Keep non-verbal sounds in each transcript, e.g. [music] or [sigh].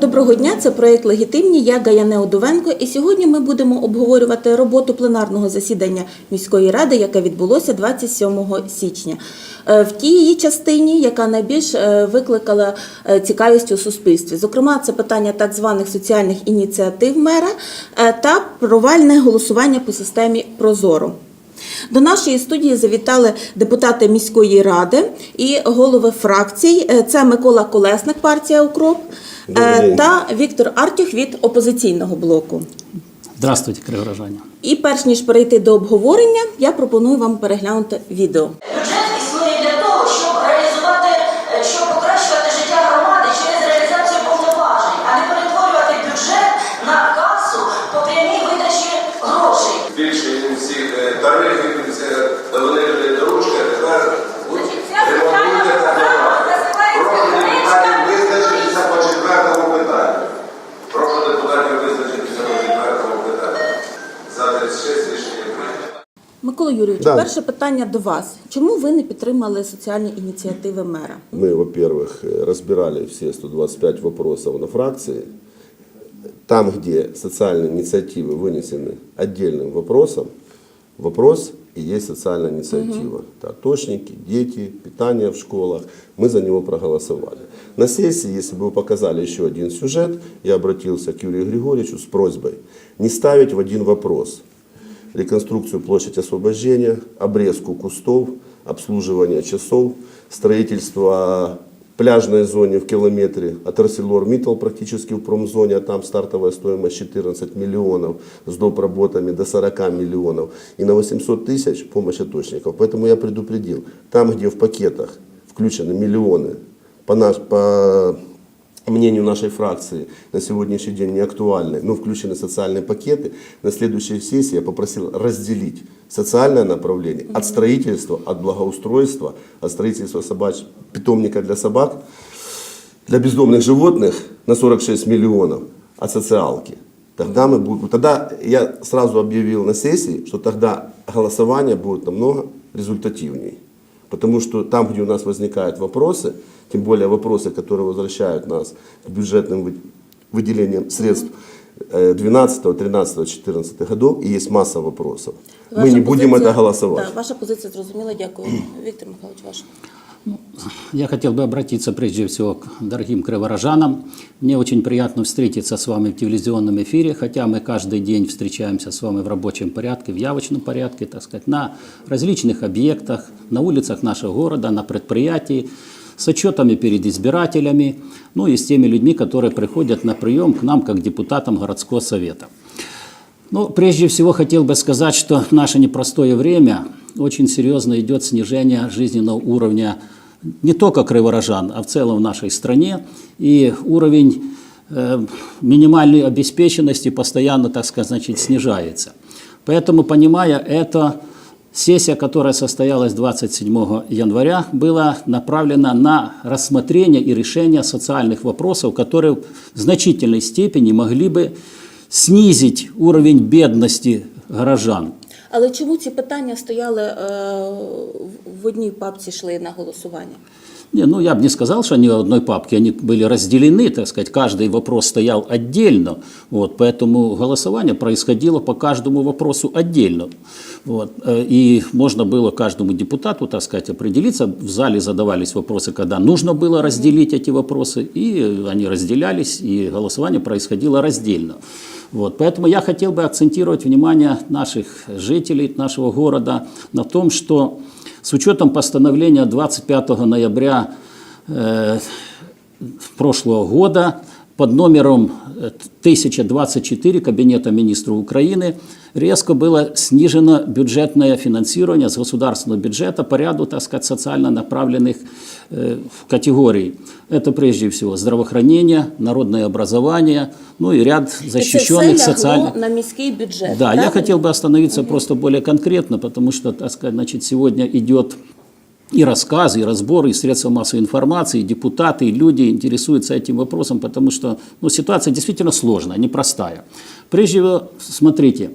Доброго дня, це проєкт Легітимні. Я Гаяне Одувенко. І сьогодні ми будемо обговорювати роботу пленарного засідання міської ради, яке відбулося 27 січня. Е, В тій частині, яка найбільш е, викликала е, цікавість у суспільстві. Зокрема, це питання так званих соціальних ініціатив мера та провальне голосування по системі Прозоро. До нашої студії завітали депутати міської ради і голови фракцій. Е, Це Микола Колесник, партія Укроп е, та Віктор Артюх від опозиційного блоку. Здравствуйте, криворожане. І перш ніж перейти до обговорення, я пропоную вам переглянути відео. Микола Юрійович, Да. перше питання до вас. Чому ви не підтримали соціальні ініціативи мера? Мы, во-первых, э, разбирали все 125 вопросов на фракции. Там, где социальные инициативы вынесены отдельным вопросом, вопрос и есть социальная инициатива. Это атошники, дети, питание в школах. Мы за него проголосовали. На сессии, если бы вы показали еще один сюжет, я обратился к Юрию Григорьевичу с просьбой не ставить в один вопрос реконструкцию площади освобождения, обрезку кустов, обслуживание часов, строительство пляжной зоне в километре от ArcelorMittal практически в промзоне, а там стартовая стоимость 14 миллионов с доп. работами до 40 миллионов и на 800 тысяч помощь оточников. Поэтому я предупредил, там где в пакетах включены миллионы, по, наш, по мнению нашей фракции на сегодняшний день не актуальны, но включены социальные пакеты, на следующей сессии я попросил разделить социальное направление от строительства, от благоустройства, от строительства собач... питомника для собак, для бездомных животных на 46 миллионов от социалки. Тогда, мы будем, тогда я сразу объявил на сессии, что тогда голосование будет намного результативнее. Потому что там, где у нас возникают вопросы, тем более вопросы, которые возвращают нас к бюджетным вы- выделениям средств э, 12, 13, 14 годов, и есть масса вопросов. Мы Ваша не будем позиція- это голосовать. Да, ваша позиція зрозуміла. Дякую. [clears throat] Віктор Михайлович, ваша. Я хотел бы обратиться прежде всего к дорогим криворожанам. Мне очень приятно встретиться с вами в телевизионном эфире, хотя мы каждый день встречаемся с вами в рабочем порядке, в явочном порядке, так сказать, на различных объектах, на улицах нашего города, на предприятии, с отчетами перед избирателями, ну и с теми людьми, которые приходят на прием к нам как депутатам городского совета. Ну, прежде всего хотел бы сказать, что в наше непростое время очень серьезно идет снижение жизненного уровня не только криворожан, а в целом в нашей стране. И уровень э, минимальной обеспеченности постоянно, так сказать, значит, снижается. Поэтому, понимая это, сессия, которая состоялась 27 января, была направлена на рассмотрение и решение социальных вопросов, которые в значительной степени могли бы снизить уровень бедности горожан. Але чому ці питання стояли е, в- в одній папці йшли на голосування? Не, ну я бы не сказал, что они в одной папке, они были разделены, так сказать, каждый вопрос стоял отдельно, вот, поэтому голосование происходило по каждому вопросу отдельно. Вот, э, и можно было каждому депутату, так сказать, определиться, в зале задавались вопросы, когда нужно было разделить эти вопросы, и они разделялись, и голосование происходило раздельно. Вот, поэтому я хотел бы акцентировать внимание наших жителей нашего города на том, что с учетом постановления 25 ноября э, прошлого года под номером э, 1024 Кабинета министров Украины резко было снижено бюджетное финансирование с государственного бюджета по ряду, так сказать, социально направленных э, категорий. Это прежде всего здравоохранение, народное образование, ну и ряд защищенных социальных... на міський бюджет. Да, я правильно? хотел бы остановиться просто более конкретно, потому что, так сказать, значит, сегодня идет и рассказы, и разборы, и средства массовой информации, и депутаты, и люди интересуются этим вопросом, потому что ну, ситуация действительно сложная, непростая. Прежде всего, смотрите,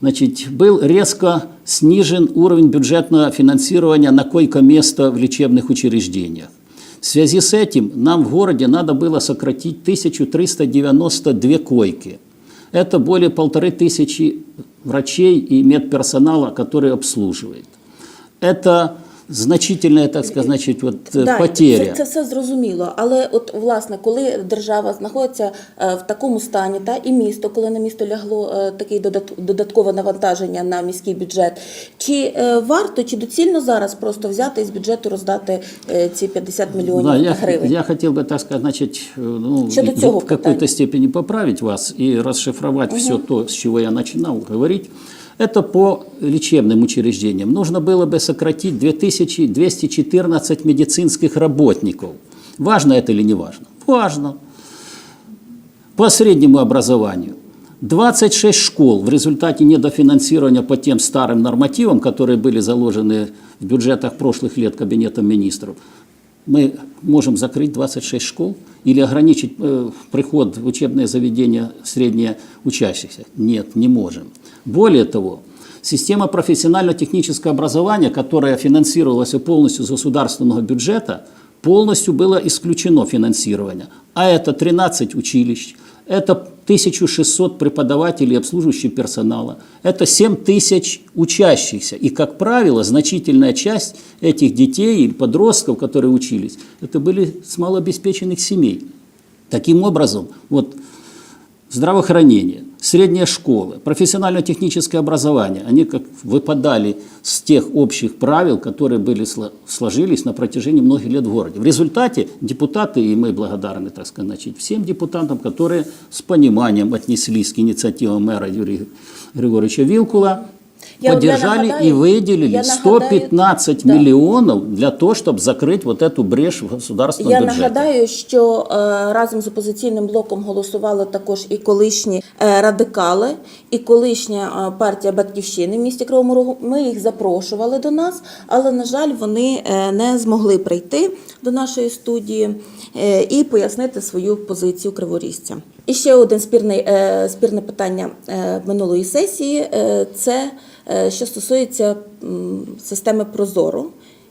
Значит, был резко снижен уровень бюджетного финансирования на койко-место в лечебных учреждениях. В связи с этим нам в городе надо было сократить 1392 койки. Это более полторы тысячи врачей и медперсонала, который обслуживает. Это значительная, так сказать, значит, вот, э, Да, потеря. Це, це все зрозуміло. Але от власне, коли держава знаходиться е, в такому стані, та і місто, коли на місто лягло е, таке додат- додаткове навантаження на міський бюджет, чи е, варто, чи доцільно зараз просто взяти із бюджету роздати е, ці 50 мільйонів Да, я, гривень? я хотел бы, так сказать, значит, э, ну, Щодо в- цього в какой-то питання. степени поправить вас и расшифровать все то, с чего я начинал говорить. Это по лечебным учреждениям. Нужно было бы сократить 2214 медицинских работников. Важно это или не важно? Важно. По среднему образованию 26 школ в результате недофинансирования по тем старым нормативам, которые были заложены в бюджетах прошлых лет Кабинетом министров, мы можем закрыть 26 школ или ограничить э, приход в учебное заведение среднее учащихся? Нет, не можем. Более того, система профессионально-технического образования, которая финансировалась полностью из государственного бюджета, полностью было исключено финансирование. А это 13 училищ, это 1600 преподавателей обслуживающего персонала, это 7 тысяч учащихся. И, как правило, значительная часть этих детей и подростков, которые учились, это были с малообеспеченных семей. Таким образом, вот здравоохранение, средняя школа, профессионально-техническое образование, они как выпадали с тех общих правил, которые были сло- сложились на протяжении многих лет в городе. В результате депутаты, и мы благодарны, так сказать, всем депутатам, которые с пониманием отнеслись к инициативам мэра Юрия Григорьевича Вилкула, Я- поддержали я нагадаю- и выделили я нагадаю- 115 Да. миллионов для того, чтобы закрыть вот эту брешь в государственном Я бюджете. нагадаю, що е, разом з опозиційним блоком голосували також і колишні е, радикали, і колишня е, партія Батьківщини в місті Кривому Рогу. Ми їх запрошували до нас, але на жаль, вони е, не змогли прийти до нашої студії е, і пояснити свою позицію криворізця. І ще один спірний е, спірне питання е, минулої сесії е, це е, що стосується системи Прозоро.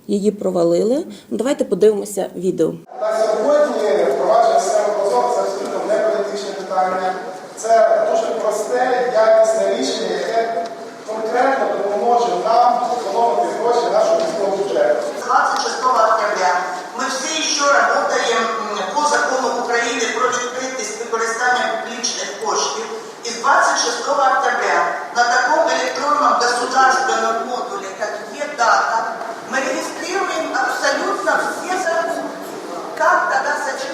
Її провалили. Ну, Давайте подивимося відео. На сьогодні впровадження системи прозоро це абсолютно не політичне питання. Це дуже просте, якісне рішення, яке конкретно допоможе нам економити гроші нашого міського бюджету. 26 октября мы все еще работаем по закону Украины про відкритість використання публічних коштів. С 26 октября на таком электронном государственном модуле, как ЕДАТА, мы регистрируем абсолютно все закупки. Как тогда сочетаются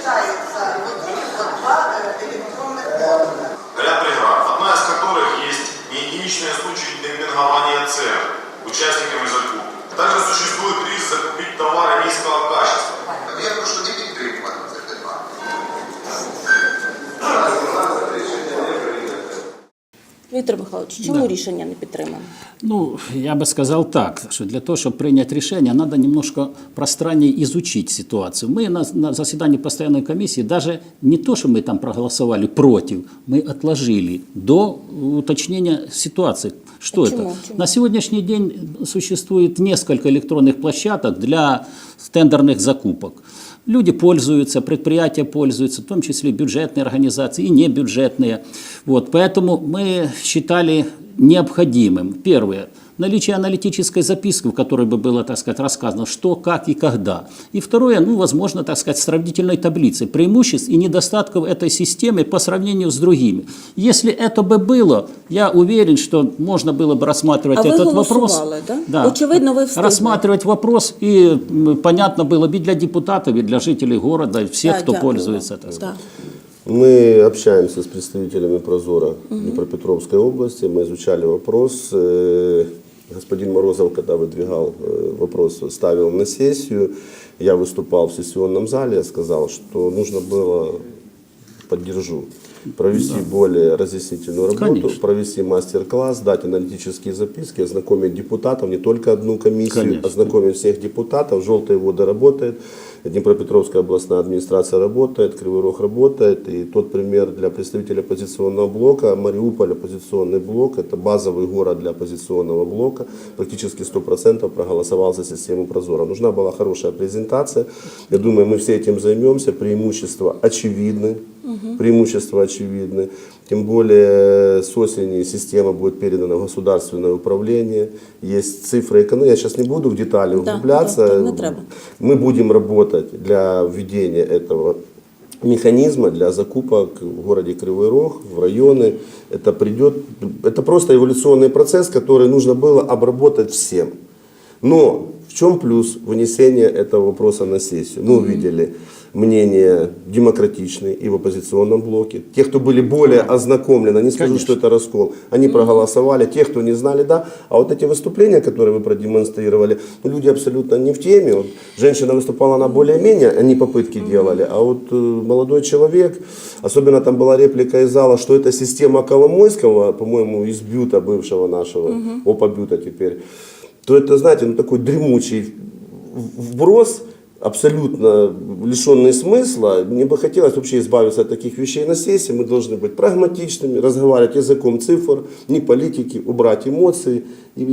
Михайлович, чому рішення не підтримано? Ну, я бы сказал так, что для того, чтобы принять решение, надо немножко пространнее изучить ситуацию. Мы на, на заседании постоянной комиссии даже не то, что мы там проголосовали против, мы отложили до уточнения ситуации. Что Почему? это? Почему? На сегодняшний день существует несколько электронных площадок для тендерных закупок. Люди пользуются, предприятия пользуются, в том числе бюджетные организации и небюджетные. Вот, поэтому мы считали необходимым, первое, наличие аналитической записки, в которой бы было, так сказать, рассказано, что, как и когда. И второе, ну, возможно, так сказать, сравнительной таблицы преимуществ и недостатков этой системы по сравнению с другими. Если это бы было, я уверен, что можно было бы рассматривать А вы этот вопрос. голосовали, да? Очевидно, вы встигли. Рассматривать вопрос, и понятно было бы и для депутатов, и для жителей города, и всех, Да, кто дякую пользуется. так сказать. Да. Мы общаемся с представителями Прозора Днепропетровской области. Мы изучали вопрос. Господин Морозов, когда выдвигал э, вопрос, ставил на сессию. Я выступал в сессионном зале, я сказал, что нужно было, поддержу, провести более разъяснительную работу, Конечно. провести мастер-класс, дать аналитические записки, ознакомить депутатов, не только одну комиссию, Конечно. ознакомить всех депутатов. Желтые воды работает. Днепропетровская областная администрация работает, Кривой Рог работает. И тот пример для представителей оппозиционного блока, Мариуполь оппозиционный блок, это базовый город для оппозиционного блока, практически 100% проголосовал за систему Прозора. Нужна была хорошая презентация. Я думаю, мы все этим займемся. Преимущества очевидны. Преимущества очевидны. Тем более с осени система будет передана в государственное управление. Есть цифры экономики. Я сейчас не буду в детали Да, углубляться. да, да, треба. Мы будем работать для введения этого механизма для закупок в городе Кривой Рог, в районы. Это придет, это просто эволюционный процесс, который нужно было обработать всем. Но в чем плюс вынесения этого вопроса на сессию? Мы увидели мнения демократичные и в оппозиционном блоке. Те, кто были более ознакомлены, не скажу, что это раскол, они проголосовали. Те, кто не знали, да. А вот эти выступления, которые вы продемонстрировали, ну, люди абсолютно не в теме. Вот женщина выступала, она более-менее, они попытки делали. А вот э, молодой человек, особенно там была реплика из зала, что это система Коломойского, по-моему, из Бюта бывшего нашего, ОПА Бюта теперь, то это, знаете, ну, такой дремучий вброс, абсолютно лишенный смысла. Мне бы хотелось вообще избавиться от таких вещей на сессии. Мы должны быть прагматичными, разговаривать языком цифр, не политики, убрать эмоции и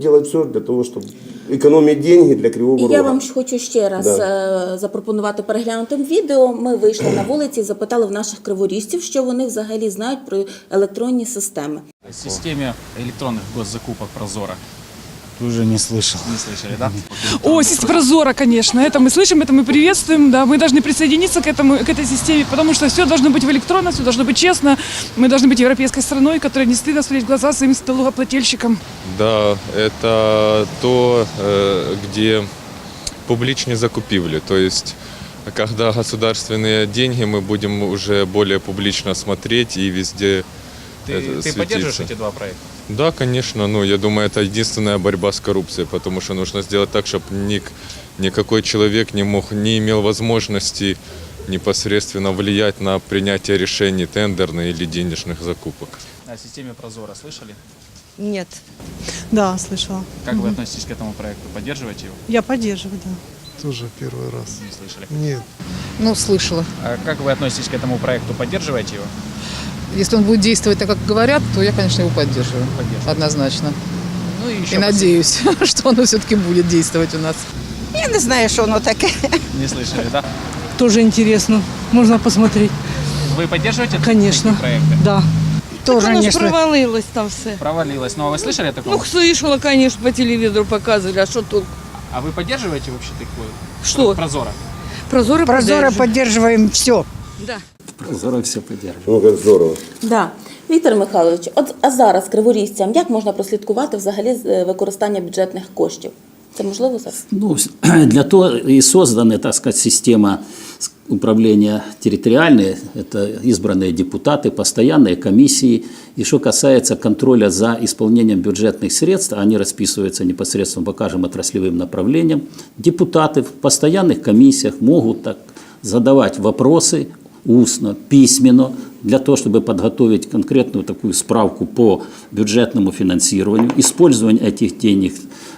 делать все для того, чтобы экономить деньги для Кривого І Рога. я вам ж хочу ще раз Да. е, запропонувати переглянутим відео. Ми вийшли на вулиці і запитали в наших криворіжців, що вони взагалі знають про електронні системи. О системе электронных госзакупок Прозора. Уже не слышал. Не слышали, да? О, система Прозора, конечно. Это мы слышим, это мы приветствуем. Да, мы должны присоединиться к, этому, к этой системе, потому что все должно быть в электронно, все должно быть честно. Мы должны быть европейской страной, которая не стыдно смотреть в глаза своим налогоплательщикам. Да, это то, э, где публичные закупивли. То есть, когда государственные деньги, мы будем уже более публично смотреть и везде Ты, это ты поддерживаешь эти два проекта? Да, конечно, ну, я думаю, это единственная борьба с коррупцией, потому что нужно сделать так, чтобы ник, никакой человек не мог, не имел возможности непосредственно влиять на принятие решений тендерных или денежных закупок. О системе Прозора слышали? Нет. Да, слышала. Как вы относитесь к этому проекту? Поддерживаете его? Я поддерживаю, да. Тоже первый раз. Не слышали. Нет. Ну, слышала. А как вы относитесь к этому проекту? Поддерживаете его? Если он будет действовать так, как говорят, то я, конечно, его поддерживаю. Поддерживаю. Однозначно. Ну и еще И надеюсь, [laughs] что оно все-таки будет действовать у нас. Я не знаю, що воно таке. Не слышали, да? Тоже интересно. Можно посмотреть. Вы поддерживаете Конечно. такие проекты? Да. Тоже не слышал. провалилось там все. Провалилось. Ну, а вы слышали о таком? слышала, конечно, по телевизору показывали, а что тут? А вы поддерживаете вообще такое? Что? Прозора. Прозоры Прозоро поддерживаем все. Да Прозоро все поддерживает. Ну, как здорово. Да. Віктор Михайлович, от а зараз криворіжцям як можна прослідкувати взагалі з, е, використання бюджетних коштів? Це можливо зараз? Ну, с- [clears throat] для того и создана, так сказать, система с- управления территориальной, это избранные депутаты, постоянные комиссии. И что касается контроля за исполнением бюджетных средств, они расписываются непосредственно по каждым отраслевым направлениям. Депутаты в постоянных комиссиях могут так задавать вопросы устно, письменно, для того, чтобы подготовить конкретную такую справку по бюджетному финансированию, использование этих денег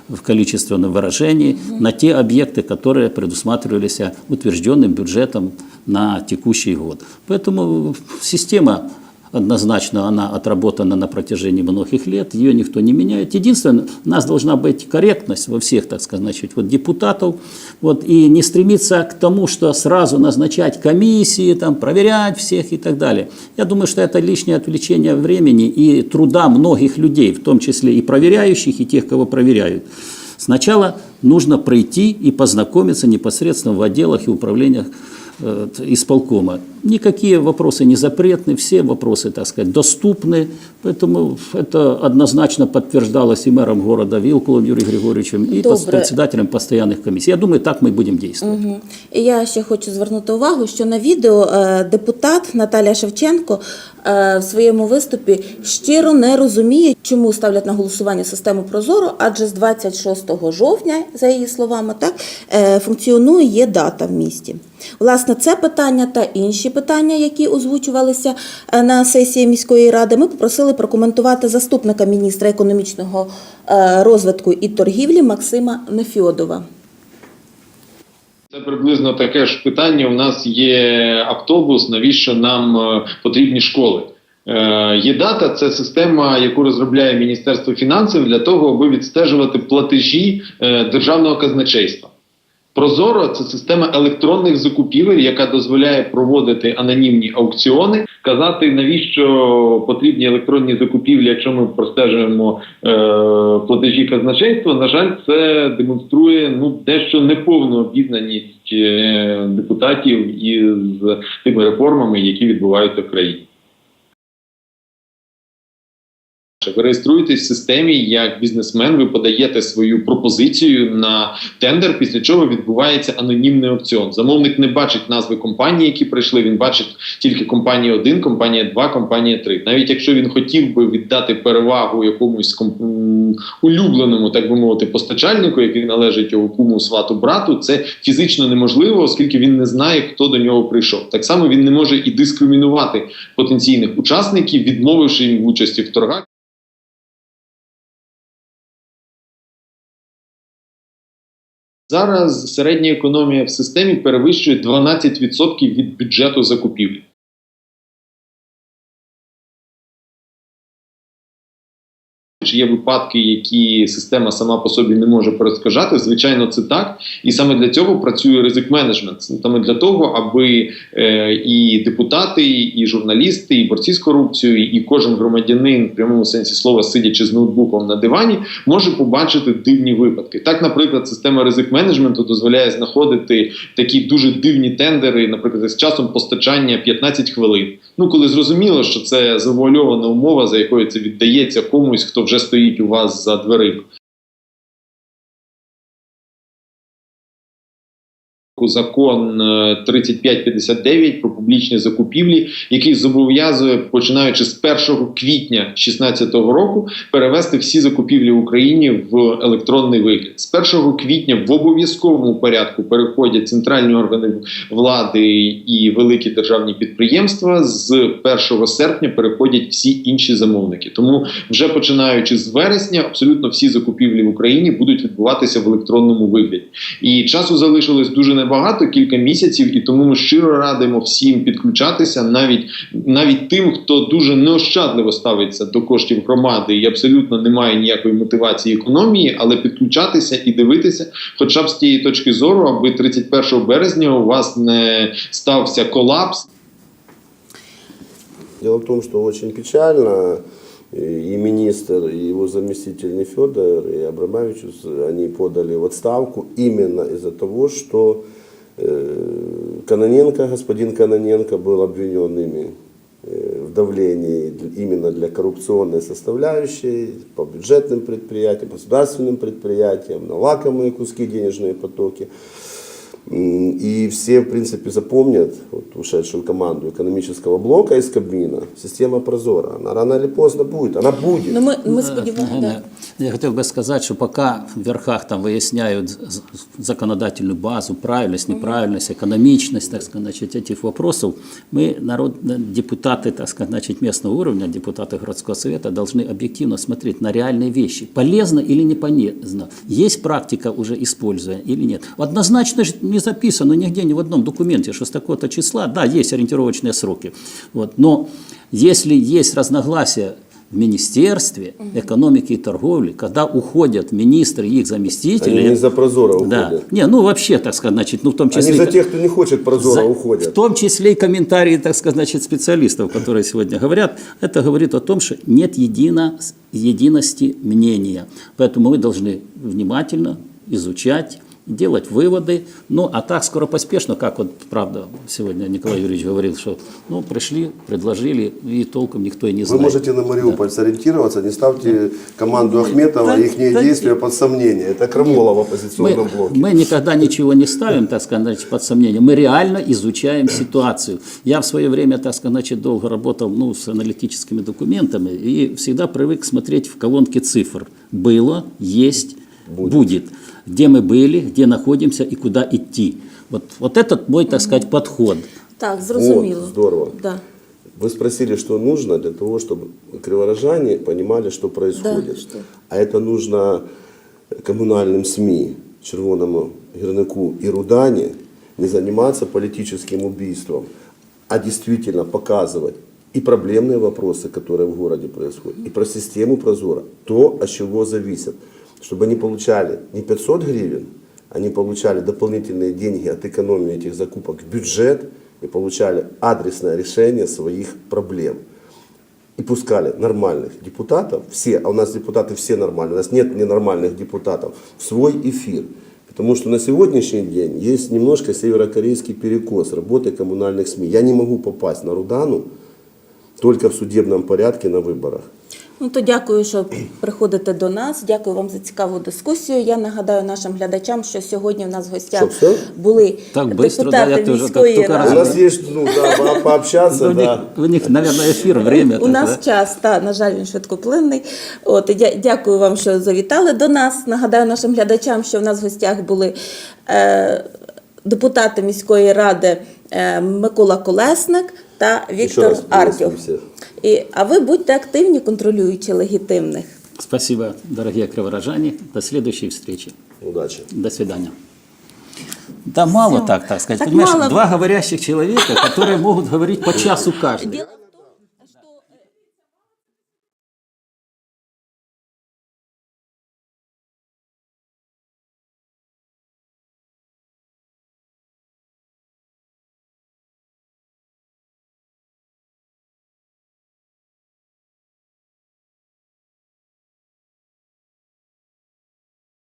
в количественном выражении на те объекты, которые предусматривались утвержденным бюджетом на текущий год. Поэтому система однозначно она отработана на протяжении многих лет, ее никто не меняет. Единственное, у нас должна быть корректность во всех, так сказать, значит, вот депутатов, вот, и не стремиться к тому, что сразу назначать комиссии, там, проверять всех и так далее. Я думаю, что это лишнее отвлечение времени и труда многих людей, в том числе и проверяющих, и тех, кого проверяют. Сначала нужно пройти и познакомиться непосредственно в отделах и управлениях исполкома. Никакие вопросы не запретны, все вопросы, так сказать, доступны. Поэтому это однозначно подтверждалось и мэром города Вилкулом Юрием Григорьевичем, и Добре. председателем постоянных комиссий. Я думаю, так мы будем действовать. Мгм. І я ще хочу звернути увагу, що на відео е, депутат Наталія Шевченко е, в своєму виступі щиро не розуміє, чому ставлять на голосування систему Прозоро, адже з 26 жовтня, за її словами, так е, функціонує дата в місті. Власне, це питання та інші питання, які озвучувалися е, на сесії міської ради, ми попросили прокоментувати заступника міністра економічного е, розвитку і торгівлі Максима Нефьодова. Це приблизно таке ж питання. У нас є автобус, навіщо нам е, потрібні школи? Е, ЄДАТА це система, яку розробляє Міністерство фінансів для того, аби відстежувати платежі е, державного казначейства. Прозоро це система електронних закупівель, яка дозволяє проводити анонімні аукціони. Казати навіщо потрібні електронні закупівлі, якщо ми простежуємо е, платежі казначейства. На жаль, це демонструє ну дещо неповну обізнаність е, депутатів із тими реформами, які відбуваються в країні. Ви реєструєтесь в системі як бізнесмен, ви подаєте свою пропозицію на тендер, після чого відбувається анонімний аукціон. Замовник не бачить назви компанії, які прийшли. Він бачить тільки компанія 1, компанія 2, компанія 3. Навіть якщо він хотів би віддати перевагу якомусь ком- м, улюбленому, так би мовити, постачальнику, який належить його куму, свату, брату, це фізично неможливо, оскільки він не знає, хто до нього прийшов. Так само він не може і дискримінувати потенційних учасників, відмовивши їм в участі в торгах. Зараз середня економія в системі перевищує 12% від бюджету закупівлі. Чи є випадки, які система сама по собі не може перескажати? Звичайно, це так. І саме для цього працює ризик менеджмент. Саме для того, аби е, і депутати, і журналісти, і борці з корупцією, і кожен громадянин в прямому сенсі слова, сидячи з ноутбуком на дивані, може побачити дивні випадки. Так, наприклад, система ризик менеджменту дозволяє знаходити такі дуже дивні тендери, наприклад, з часом постачання 15 хвилин. Ну, коли зрозуміло, що це завуальована умова, за якою це віддається комусь, хто вже стоїть у вас за дверима. Закон е, 3559 про публічні закупівлі, який зобов'язує, починаючи з 1 квітня 2016 року, перевести всі закупівлі в Україні в електронний вигляд. З 1 квітня в обов'язковому порядку переходять центральні органи влади і великі державні підприємства. З 1 серпня переходять всі інші замовники. Тому вже починаючи з вересня, абсолютно всі закупівлі в Україні будуть відбуватися в електронному вигляді. І часу залишилось дуже небагато, кілька місяців, і тому ми щиро радимо всім підключатися, навіть навіть тим, хто дуже неощадливо ставиться до коштів громади і абсолютно не має ніякої мотивації економії, але підключатися і дивитися, хоча б з тієї точки зору, аби 31 березня у вас не стався колапс. Дело в том, что очень печально, и министр, и его заместитель Нефедор, и Абрамовичус, они подали в отставку именно из-за того, что э, Каноненко, господин Каноненко был обвинен ими э, в давлении именно для коррупционной составляющей по бюджетным предприятиям, государственным предприятиям, на лакомые куски денежные потоки. И все, в принципе, запомнят вот, ушедшую команду экономического блока из Кабмина. Система прозора. Она рано или поздно будет. Она будет. Ну, ми, ми сподіваємося. Э, Я хотел бы сказать, что пока в верхах там выясняют законодательную базу, правильность, неправильность, экономичность, так сказать, значит, этих вопросов, мы, народ, депутаты, так сказать, значит, местного уровня, депутаты городского совета, должны объективно смотреть на реальные вещи. Полезно или не полезно? Есть практика уже используя или нет? Однозначно же не записано нигде, ни в одном документе, что с такого-то числа, да, есть ориентировочные сроки. Вот, но если есть разногласия в Министерстве экономики и торговли, когда уходят министры и их заместители. Они не за прозора Да. уходят. Не, ну вообще, так сказать, значит, ну в том числе... Они за тех, кто не хочет прозора, За- уходят. В том числе и комментарии, так сказать, значит, специалистов, которые сегодня говорят, это говорит о том, что нет едино, единости мнения. Поэтому мы должны внимательно изучать, делать выводы. Ну, а так скоропоспешно, как вот, правда, сегодня Николай Юрьевич говорил, что, ну, пришли, предложили, и толком никто и не Вы знает. можете на Мариуполь сориентироваться, не ставьте команду Ахметова Да, и их да, действия под сомнение. Это Крамола в оппозиционном мы, блоке. мы никогда ничего не ставим, так сказать, под сомнение. Мы реально изучаем ситуацию. Я в свое время, так сказать, долго работал ну, с аналитическими документами и всегда привык смотреть в колонке цифр. Было, есть, будет Где мы были, где находимся и куда идти. Вот, вот этот мой, так сказать, подход. Так, зрозуміло. Вот, здорово. Да. Вы спросили, что нужно для того, чтобы криворожане понимали, что происходит. что? А это нужно коммунальным СМИ, Червоному Гірнику і Рудані не заниматься политическим убийством, а действительно показывать и проблемные вопросы, которые в городе происходят, и про систему Прозора, то, от чего зависит, чтобы они получали не 500 гривен, они получали дополнительные деньги от экономии этих закупок в бюджет и получали адресное решение своих проблем. И пускали нормальных депутатов, все, а у нас депутаты все нормальные, у нас нет ненормальных депутатов, в свой эфир. Потому что на сегодняшний день есть немножко северокорейский перекос работы коммунальных СМИ. Я не могу попасть на Рудану только в судебном порядке на выборах. Ну то дякую, що приходите до нас. Дякую вам за цікаву дискусію. Я нагадаю нашим глядачам, що сьогодні в нас в гостях Що, все? були Так быстро, да, депутати я міської так только У ради. нас есть, ну да, [laughs] по- пообщаться, У них, да. у них, наверное, эфир, время. У нас час, та на жаль, він швидкоплинний. От і дя- дякую вам, що завітали до нас. Нагадаю нашим глядачам, що в нас в гостях були е, депутати міської ради е, Микола Колесник та Віктор Артюх. І, а ви будьте активні, контролюючи легітимних. Спасибо, дорогие криворожане. До следующей встречи. Удачи. До свидания. Да мало так, так сказать. Так Понимаешь, мало. два говорящих человека, которые могут говорить по часу каждый.